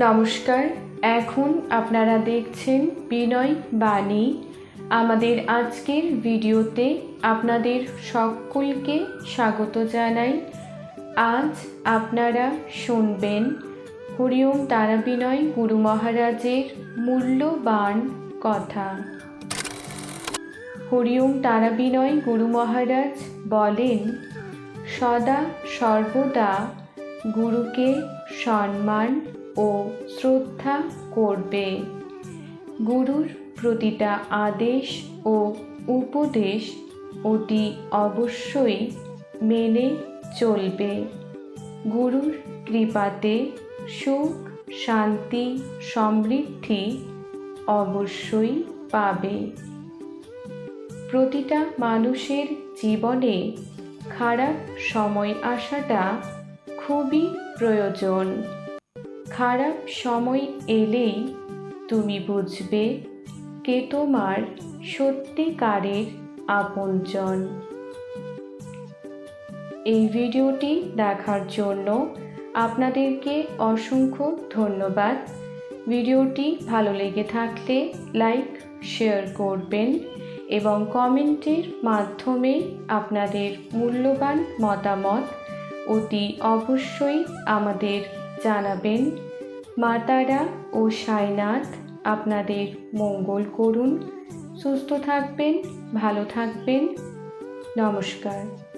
নমস্কার, এখন আপনারা দেখছেন বিনয় বাণী। আমাদের আজকের ভিডিওতে আপনাদের সকলকে স্বাগত জানাই। আজ আপনারা শুনবেন হরিওম তারা বিনয় গুরু মহারাজের মূল্যবান কথা। হরিওম তারা বিনয় গুরু মহারাজ বলেন, সদা সর্বদা গুরুকে সম্মান ও শ্রদ্ধা করবে। গুরুর প্রতিটা আদেশ ও উপদেশ অতি অবশ্যই মেনে চলবে। গুরুর কৃপাতে সুখ, শান্তি, সমৃদ্ধি অবশ্যই পাবে। প্রতিটা মানুষের জীবনে খারাপ সময় আসাটা খুবই প্রয়োজন। খারাপ সময় এলেই তুমি বুঝবে কে তোমার সত্যিকারের আপনজন। এই ভিডিওটি দেখার জন্য আপনাদেরকে অসংখ্য ধন্যবাদ। ভিডিওটি ভালো লেগে থাকলে লাইক, শেয়ার করবেন এবং কমেন্টের মাধ্যমে আপনাদের মূল্যবান মতামত অতি অবশ্যই আমাদের জানাবেন মাতারা ও সাইনাথ আপনাদের মঙ্গল করুন সুস্থ থাকবেন ভালো থাকবেন নমস্কার।